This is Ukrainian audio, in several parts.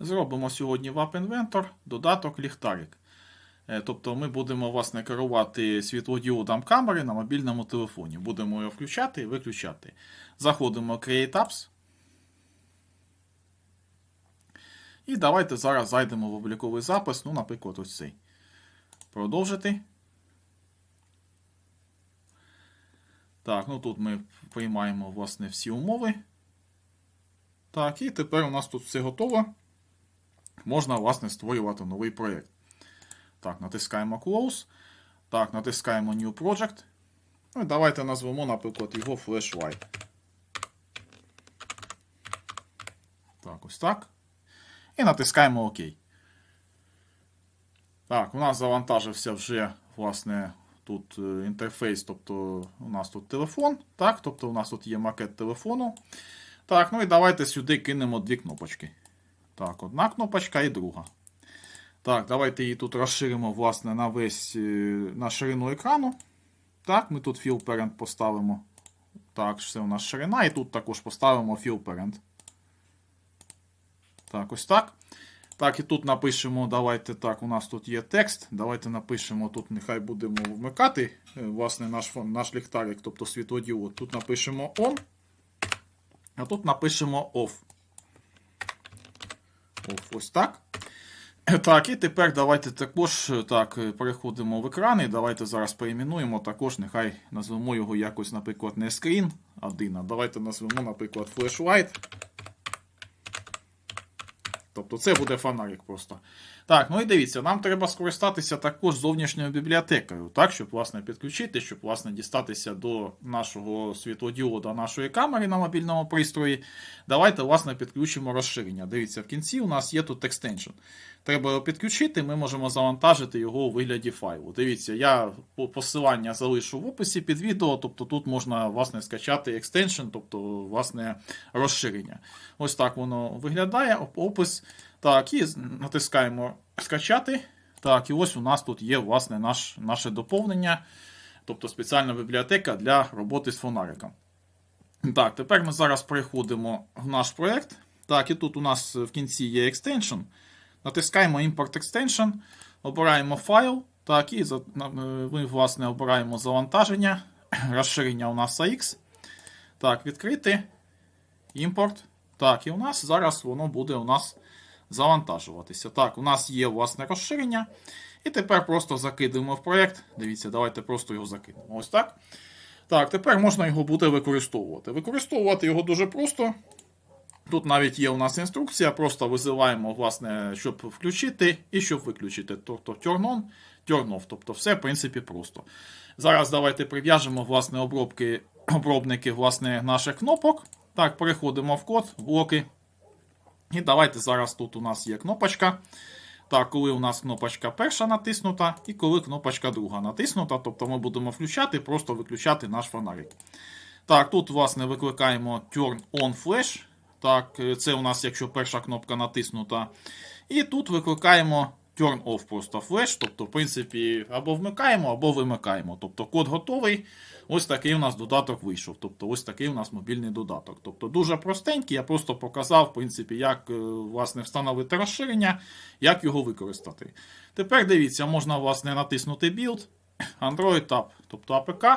Зробимо сьогодні в App Inventor додаток ліхтарик. Е, Тобто ми будемо власне, керувати світлодіодом камери на мобільному телефоні. Будемо його включати і виключати. Заходимо в Create Apps. І давайте зараз зайдемо в обліковий запис, ну, наприклад, ось цей. Продовжити. Так, ну тут ми приймаємо власне всі умови. Так, і тепер у нас тут все готово. Можна, власне, створювати новий проєкт. Так, натискаємо Close. Так, натискаємо New Project. Ну і давайте назвемо, наприклад, його Flashlight. Так, ось так. І натискаємо ОК. Так, у нас завантажився вже, власне, тут е, інтерфейс, тобто у нас тут телефон. Так, тобто у нас тут є макет телефону. Так, ну і давайте сюди кинемо дві кнопочки. Так, одна кнопочка і друга. Так, давайте її тут розширимо, власне, на весь е, на ширину екрану. Так, ми тут fill parent поставимо. Так, це у нас ширина, і тут також поставимо fill parent. Так, ось так. Так, і тут напишемо, давайте так, у нас тут є текст. Давайте напишемо, тут нехай будемо вмикати е, власне, наш, наш ліхтарик, тобто світлодіод. Тут напишемо on, а тут напишемо off. Ось так. Так, і тепер давайте також е, так, е, переходимо в екран і давайте зараз перейменуємо. Також нехай назвемо його якось, наприклад, не screen 1, а давайте назвемо, наприклад, flashlight. Тобто це буде фонарик просто. Так, ну і дивіться, нам треба скористатися також зовнішньою бібліотекою, так, щоб власне підключити, щоб власне дістатися до нашого світлодіода, нашої камери на мобільному пристрої. Давайте, власне, підключимо розширення. Дивіться, в кінці у нас є тут екстеншн. Треба його підключити, ми можемо завантажити його у вигляді файлу. Дивіться, я посилання залишу в описі під відео, тобто тут можна власне скачати екстеншн, тобто власне розширення. Ось так воно виглядає. Опис. Так, і натискаємо скачати. Так, і ось у нас тут є власне наш, наше доповнення, тобто спеціальна бібліотека для роботи з фонариком. Так, тепер ми зараз переходимо в наш проєкт. Так, і тут у нас в кінці є екстеншн. Натискаємо Import Extension, обираємо файл. Так, і е, ми, власне, обираємо завантаження. Розширення у нас AX. Так, відкрити. Імпорт. Так, і у нас зараз воно буде у нас завантажуватися. Так, у нас є власне розширення. І тепер просто закидуємо в проєкт. Дивіться, давайте просто його закинемо. Ось так. Так, тепер можна його буде використовувати. Використовувати його дуже просто. Тут навіть є у нас інструкція, просто визиваємо, власне, щоб включити і щоб виключити. Тобто turn on, turn off. Тобто все, в принципі, просто. Зараз давайте прив'яжемо власне, обробки, обробники власне, наших кнопок. Так, переходимо в код, блоки. І давайте зараз тут у нас є кнопочка. Так, коли у нас кнопочка перша натиснута, і коли кнопочка друга натиснута, тобто ми будемо включати, просто виключати наш фонарик. Так, тут, власне, викликаємо Turn on Flash. Так, е, це у нас, якщо перша кнопка натиснута. І тут викликаємо Turn off просто Flash. Тобто, в принципі, або вмикаємо, або вимикаємо. Тобто код готовий. Ось такий у нас додаток вийшов. Тобто, ось такий у нас мобільний додаток. Тобто дуже простенький. Я просто показав, в принципі, як е, власне, встановити розширення, як його використати. Тепер дивіться, можна власне натиснути Build, Android App, тобто APK.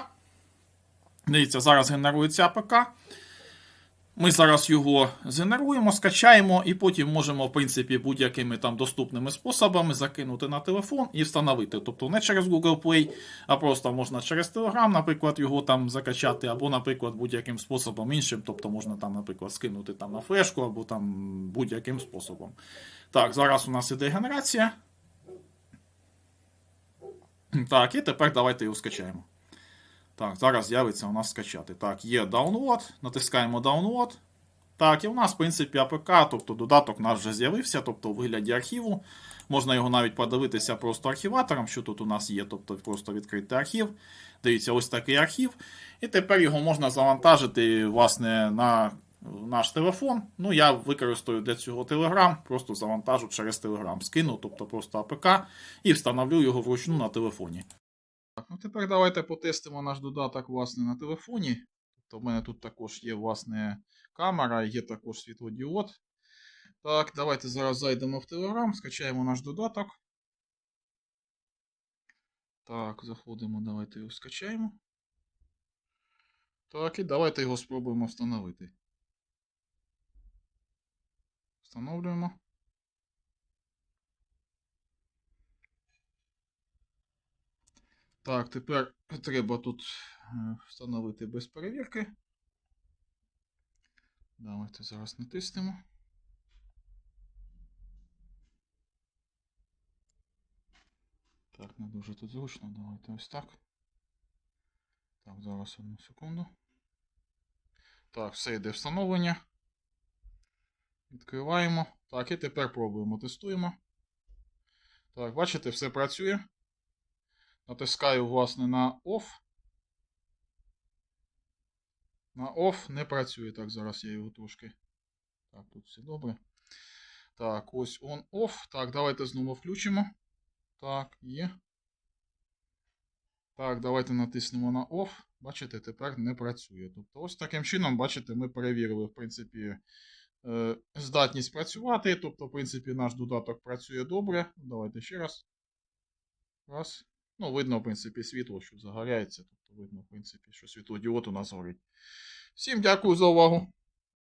Дивіться, зараз генерується АПК. Ми зараз його згенеруємо, скачаємо, і потім можемо, в принципі, будь-якими там доступними способами закинути на телефон і встановити. Тобто не через Google Play, а просто можна через Telegram, наприклад, його там закачати, або, наприклад, будь-яким способом іншим. Тобто можна там, наприклад, скинути там на флешку, або там будь-яким способом. Так, зараз у нас іде генерація. Так, і тепер давайте його скачаємо. Так, зараз з'явиться у нас скачати. Так, є download, натискаємо download. Так, і у нас, в принципі, APK, тобто додаток наш вже з'явився, тобто у вигляді архіву. Можна його навіть подивитися просто архіватором, що тут у нас є, тобто просто відкрити архів. Дивіться, ось такий архів. І тепер його можна завантажити, власне, на наш телефон. Ну, я використаю для цього Telegram, просто завантажу через Telegram. Скину, тобто просто APK, і встановлю його вручну на телефоні. Так, ну тепер давайте потестимо наш додаток власне на телефоні. Тобто в мене тут також є власне камера, є також світлодіод. Так, давайте зараз зайдемо в Telegram, скачаємо наш додаток. Так, заходимо, давайте його скачаємо. Так, і давайте його спробуємо встановити. Встановлюємо. Так, тепер треба тут е, встановити без перевірки. Давайте зараз натиснемо. Так, не дуже тут зручно. Давайте ось так. Так, зараз одну секунду. Так, все йде встановлення. Відкриваємо. Так, і тепер пробуємо, тестуємо. Так, бачите, все працює. Натискаю, власне, на OFF. На OFF не працює. Так, зараз я його трошки. Так, тут все добре. Так, ось on-off. Так, давайте знову включимо. Так, є. Так, давайте натиснемо на OFF. Бачите, тепер не працює. Тобто, ось таким чином, бачите, ми перевірили, в принципі, е, здатність працювати. Тобто, в принципі, наш додаток працює добре. Давайте ще раз. Раз. Ну, видно, в принципі, світло, що загоряється. Тобто, видно, в принципі, що світлодіод у нас горить. Всім дякую за увагу.